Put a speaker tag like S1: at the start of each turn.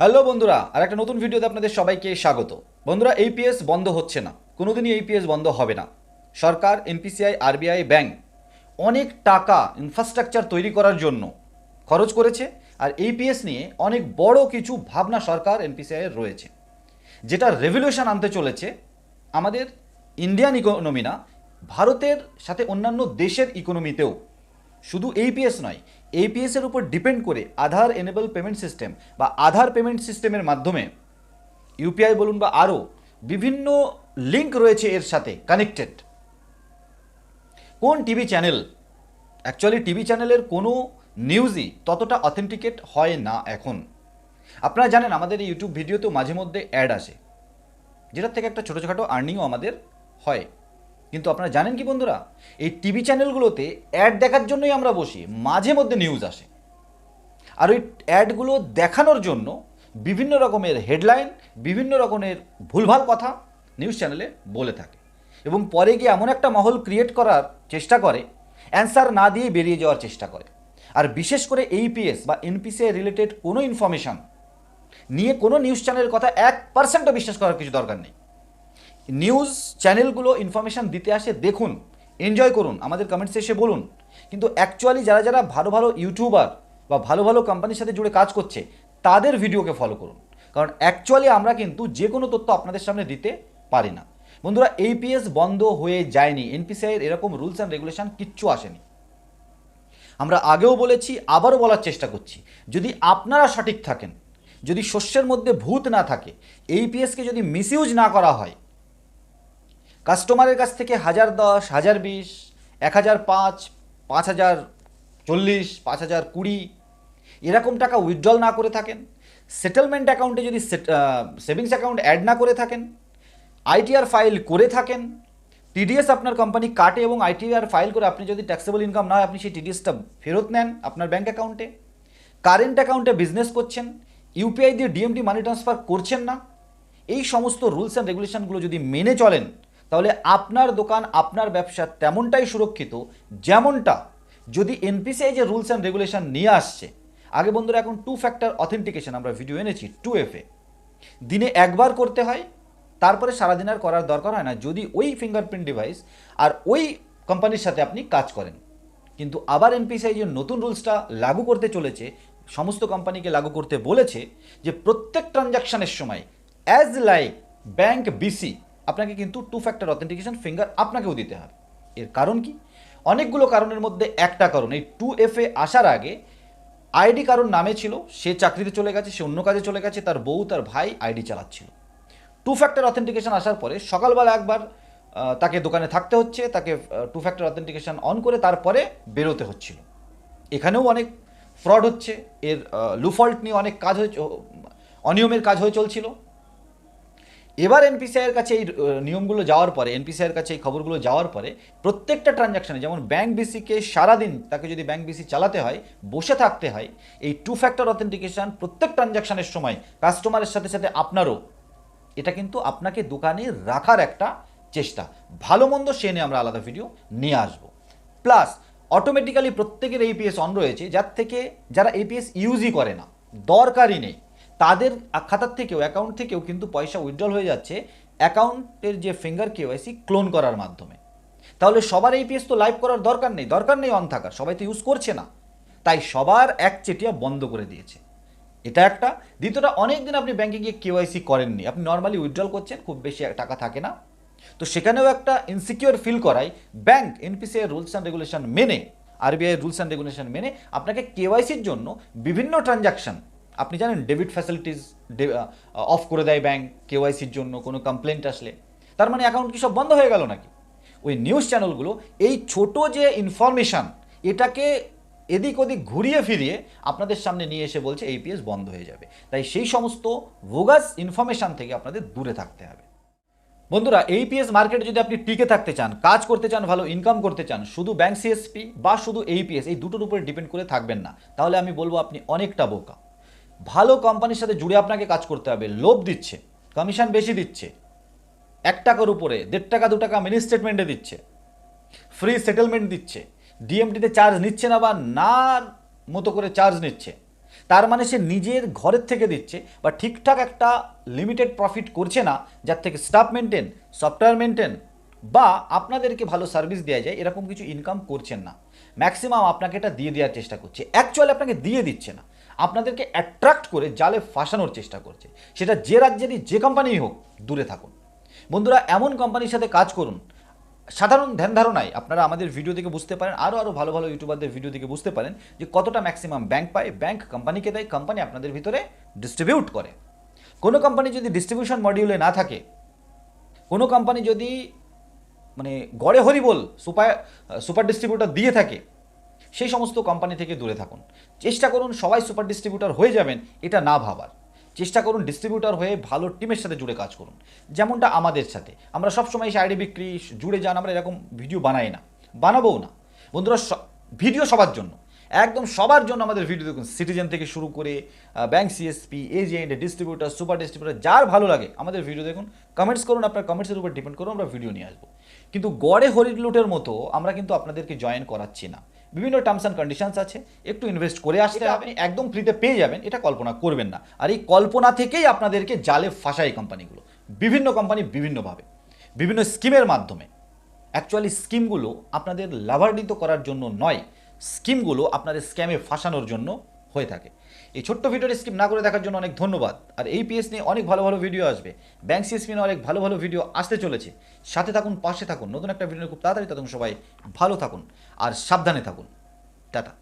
S1: Hello বন্ধুরা আর একটা নতুন ভিডিওতে আপনাদের সবাইকে স্বাগত। বন্ধুরা এইপিএস বন্ধ হচ্ছে না। কোনোদিনই এইপিএস বন্ধ হবে না। সরকার এনপিসিআই আরবিআই ব্যাংক অনেক টাকা ইনফ্রাস্ট্রাকচার তৈরি করার জন্য খরচ করেছে আর এইপিএস নিয়ে অনেক বড় কিছু ভাবনা সরকার এনপিসিআই এর রয়েছে। যেটা রেভলিউশন আনতে চলেছে আমাদের ইন্ডিয়ান ইকোনমি না, ভারতের সাথে অন্যান্য দেশের ইকোনমিতেও শুধু এইপিএস নয় এইপিএস এর উপর ডিপেন্ড করে আধার এনেবল পেমেন্ট সিস্টেম বা আধার পেমেন্ট সিস্টেমের মাধ্যমে ইউপিআই বলুন বা আরও বিভিন্ন লিঙ্ক রয়েছে এর সাথে কানেক্টেড কোন টিভি চ্যানেল অ্যাকচুয়ালি টিভি চ্যানেলের কোনো নিউজই ততটা অথেন্টিকেট হয় না এখন। আপনারা জানেন আমাদের ইউটিউব ভিডিওতেও মাঝে মধ্যে অ্যাড আসে, যেটার থেকে একটা ছোটোখাটো আর্নিংও আমাদের হয়। কিন্তু আপনারা জানেন কি বন্ধুরা? এই টিভি চ্যানেলগুলোতে অ্যাড দেখার জন্যই আমরা বসি, মাঝে মধ্যে নিউজ আসে। আর ওই অ্যাডগুলো দেখানোর জন্য বিভিন্ন রকমের হেডলাইন বিভিন্ন রকমের ভুলভাল কথা নিউজ চ্যানেলে বলে থাকে। এবং পরে গিয়ে এমন একটা মহল ক্রিয়েট করার চেষ্টা করে অ্যান্সার না দিয়ে বেরিয়ে যাওয়ার চেষ্টা করে। আর বিশেষ করে এইপিএস বা এনপিসিআই রিলেটেড কোনো ইনফরমেশন নিয়ে কোনো নিউজ চ্যানেলের কথা এক পার্সেন্টও বিশ্বাস করার কিছু দরকার নেই। নিউজ চ্যানেলগুলো ইনফরমেশান দিতে আসে, দেখুন এনজয় করুন, আমাদের কমেন্টসে এসে বলুন। কিন্তু অ্যাকচুয়ালি যারা যারা ভালো ভালো ইউটিউবার বা ভালো ভালো কোম্পানির সাথে জুড়ে কাজ করছে, তাদের ভিডিওকে ফলো করুন। কারণ অ্যাকচুয়ালি আমরা কিন্তু যে কোনো তথ্য আপনাদের সামনে দিতে পারি না। বন্ধুরা এইপিএস বন্ধ হয়ে যায়নি। এনপিসিআইয়ের এরকম রুলস অ্যান্ড রেগুলেশন কিচ্ছু আসেনি। আমরা আগেও বলেছি, আবারও বলার চেষ্টা করছি, যদি আপনারা সঠিক থাকেন, যদি শস্যের মধ্যে ভূত না থাকে এইপিএসকে যদি মিসইউজ না করা হয় কাস্টমারের কাছ থেকে হাজার দশ, হাজার বিশ, এক হাজার পাঁচ পাঁচ হাজার চল্লিশ, পাঁচ হাজার কুড়ি, এরকম টাকা উইথড্রল না করে থাকেন। সেটেলমেন্ট অ্যাকাউন্টে যদি সেভিংস অ্যাকাউন্ট অ্যাড না করে থাকেন আইটিআর ফাইল করে থাকেন টিডিএস আপনার কোম্পানি কাটে এবং আইটিআর ফাইল করে আপনি যদি ট্যাক্সেবল ইনকাম না হয়, আপনি সেই টিডিএসটা ফেরত নেন আপনার ব্যাঙ্ক অ্যাকাউন্টে কারেন্ট অ্যাকাউন্টে বিজনেস করছেন ইউপিআই দিয়ে ডিএমটি মানি ট্রান্সফার করছেন না। এই সমস্ত রুলস অ্যান্ড রেগুলেশনগুলো যদি মেনে চলেন তাহলে আপনার দোকান, আপনার ব্যবসা তেমনটাই সুরক্ষিত যেমনটা যদি এনপিসিআই যে রুলস অ্যান্ড রেগুলেশন নিয়ে আসছে। আগে বন্ধুরা, এখন টু ফ্যাক্টর অথেন্টিকেশন আমরা ভিডিও এনেছি টু এফে দিনে একবার করতে হয়, তারপরে সারাদিন আর করার দরকার হয় না। যদি ওই ফিঙ্গারপ্রিন্ট ডিভাইস আর ওই কোম্পানির সাথে আপনি কাজ করেন। কিন্তু আবার এনপিসিআই যে নতুন রুলসটা লাগু করতে চলেছে, সমস্ত কোম্পানিকে লাগু করতে বলেছে যে প্রত্যেক ট্রানজাকশনের সময় অ্যাজ লাইক ব্যাংক বিসি আপনাকে কিন্তু টু ফ্যাক্টর অথেন্টিকেশন ফিঙ্গার আপনাকেও দিতে হবে। এর কারণ কি? অনেকগুলো কারণের মধ্যে একটা কারণ, এই টু এফে আসার আগে আইডি কারোর নামে ছিল, সে চাকরিতে চলে গেছে, সে অন্য কাজে চলে গেছে, তার বউ, তার ভাই আইডি চালাচ্ছিল। টু ফ্যাক্টর অথেন্টিকেশন আসার পরে সকালবেলা একবার তাকে দোকানে থাকতে হচ্ছে, তাকে টু ফ্যাক্টর অথেন্টিকেশন অন করে তারপরে বেরোতে হচ্ছিল। এখানেও অনেক ফ্রড হচ্ছে, এর লুফল্ট নিয়ে অনেক কাজ হয়ে, অনিয়মের কাজ হয়ে চলছিল। এবার এনপিসিআইয়ের কাছে এই নিয়মগুলো যাওয়ার পরে এনপিসিআইয়ের কাছে এই খবরগুলো যাওয়ার পরে প্রত্যেকটা ট্রানজাকশনে যেমন ব্যাংক বিসিকে সারাদিন তাকে যদি ব্যাংক বিসি চালাতে হয়, বসে থাকতে হয়, এই টু ফ্যাক্টর অথেন্টিকেশন প্রত্যেক ট্রানজাকশনের সময় কাস্টমারের সাথে সাথে আপনারও, এটা কিন্তু আপনাকে দোকানে রাখার একটা চেষ্টা। ভালো মন্দ সে নিয়ে আমরা আলাদা ভিডিও নিয়ে আসব। প্লাস অটোমেটিক্যালি প্রত্যেকের এপিএস অন রয়েছে, যার থেকে যারা এপিএস ইউজই করে না, দরকারই নেই। তাদের খাতার থেকেও অ্যাকাউন্ট থেকেও কিন্তু পয়সা উইথড্রল হয়ে যাচ্ছে। অ্যাকাউন্টের যে ফিঙ্গার কেওয়াইসি ক্লোন করার মাধ্যমে। তাহলে সবার এপিএস তো লাইভ করার দরকার নেই দরকার নেই অন থাকার সবাই তো ইউজ করছে না। তাই সবার এক চেটিয়া বন্ধ করে দিয়েছে। এটা একটা। দ্বিতীয়টা অনেক দিন আপনি ব্যাংকে গিয়ে কেওয়াইসি করেননি। আপনি নর্মালি উইথড্রল করছেন, খুব বেশি টাকা থাকে না। তো সেখানেও একটা ইনসিকিউর ফিল করায়। Bank NPCI rules and regulation মেনে আরবিআই রুলস অ্যান্ড রেগুলেশন মেনে আপনাকে কেওয়াইসির জন্য বিভিন্ন ট্রানজাকশন আপনি জানেন ডেবিট ফ্যাসিলিটিস অফ করে দেয় ব্যাংক কেওয়াইসির জন্য, কোনো কমপ্লেন্ট আসলে। তার মানে অ্যাকাউন্ট কি সব বন্ধ হয়ে গেল নাকি? ওই নিউজ চ্যানেলগুলো এই ছোট যে ইনফরমেশন এটাকে এদিক ওদিক ঘুরিয়ে ফিরিয়ে আপনাদের সামনে নিয়ে এসে বলছে এইপিএস বন্ধ হয়ে যাবে। তাই সেই সমস্ত ভোগাস ইনফরমেশন থেকে আপনাদের দূরে থাকতে হবে। বন্ধুরা এইপিএস মার্কেটে যদি আপনি টিকে থাকতে চান, কাজ করতে চান, ভালো ইনকাম করতে চান, শুধু ব্যাংক সিএসপি বা শুধু এইপিএস এই দুটোর উপরে ডিপেন্ড করে থাকবেন না। তাহলে আমি বলব আপনি অনেকটা বোকা। ভালো কোম্পানির সাথে জুড়ে আপনাকে কাজ করতে হবে, লোভ দিচ্ছে কমিশন বেশি দিচ্ছে, এক টাকার উপরে, দেড় টাকা, দু টাকা মিনি স্টেটমেন্টে দিচ্ছে ফ্রি সেটেলমেন্ট দিচ্ছে ডিএমটিতে চার্জ নিচ্ছে না বা নার মতো করে চার্জ নিচ্ছে, তার মানে সে নিজের ঘরের থেকে দিচ্ছে, বা ঠিকঠাক একটা লিমিটেড প্রফিট করছে না, যার থেকে স্টাফ মেনটেন সফটওয়্যার মেনটেন বা আপনাদেরকে ভালো সার্ভিস দেওয়া যায়, এরকম কিছু ইনকাম করছেন না ম্যাক্সিমাম আপনাকে এটা দিয়ে দেওয়ার চেষ্টা করছে অ্যাকচুয়ালি আপনাকে দিয়ে দিচ্ছে না। আপনাদেরকে অ্যাট্রাক্ট করে জালে ফাঁসানোর চেষ্টা করছে। সেটা যে রাজ্যেরই যে কোম্পানিই হোক, দূরে থাকুন। বন্ধুরা, এমন কোম্পানির সাথে কাজ করুন। সাধারণ ধ্যান ধারণায় আপনারা আমাদের ভিডিও থেকে বুঝতে পারেন আরও আরও ভালো ভালো ইউটিউবারদের ভিডিও থেকে বুঝতে পারেন যে কতটা ম্যাক্সিমাম ব্যাংক পায় ব্যাংক কোম্পানিকে দেয় কোম্পানি আপনাদের ভিতরে ডিস্ট্রিবিউট করে। কোনো কোম্পানি যদি ডিস্ট্রিবিউশন মডিউলে না থাকে, কোনো কোম্পানি যদি মানে গড়ে হরিবল সুপার সুপার ডিস্ট্রিবিউটর দিয়ে থাকে সেই সমস্ত কোম্পানি থেকে দূরে থাকুন। চেষ্টা করুন সবাই সুপার ডিস্ট্রিবিউটার হয়ে যাবেন, এটা না ভাবার। চেষ্টা করুন ডিস্ট্রিবিউটার হয়ে ভালো টিমের সাথে জুড়ে কাজ করুন। যেমনটা আমাদের সাথে। আমরা সবসময় এসে আইডি বিক্রি, জুড়ে যান, আমরা এরকম ভিডিও বানাই না। বানাবও না। বন্ধুরা ভিডিও সবার জন্য। একদম সবার জন্য আমাদের ভিডিও দেখুন। সিটিজেন থেকে শুরু করে bank CSP agent distributor super distributor যার ভালো লাগে, আমাদের ভিডিও দেখুন। কমেন্টস করুন, আপনার কমেন্টসের উপর ডিপেন্ড করুন আমরা ভিডিও নিয়ে আসব। কিন্তু গড়ে হরিলুটের মতো আমরা কিন্তু আপনাদেরকে জয়েন করাচ্ছি না। বিভিন্ন টার্মস অ্যান্ড কন্ডিশনস আছে একটু ইনভেস্ট করে আসতে হবে আপনি একদম ফ্রিতে পেয়ে যাবেন এটা কল্পনা করবেন না। আর এই কল্পনা থেকেই আপনাদেরকে জালে ফাঁসায় কোম্পানিগুলো বিভিন্ন কোম্পানি বিভিন্নভাবে বিভিন্ন স্কিমের মাধ্যমে। অ্যাকচুয়ালি স্কিমগুলো আপনাদের লাভান্বিত করার জন্য নয় স্কিমগুলো আপনাদের স্ক্যামে ফাঁসানোর জন্য হয়ে থাকে। এই ছোট্ট ভিডিওটি স্কিপ না করে দেখার জন্য অনেক ধন্যবাদ। আর এই পিএস নিয়ে অনেক ভালো ভালো ভিডিও আসবে। ব্যাংক সিএসপি নিয়ে অনেক ভালো ভালো ভিডিও আসতে চলেছে। সাথে থাকুন, পাশে থাকুন। নতুন একটা ভিডিও খুব তাড়াতাড়ি তখন সবাই ভালো থাকুন। আর সাবধানে থাকুন। টাটা।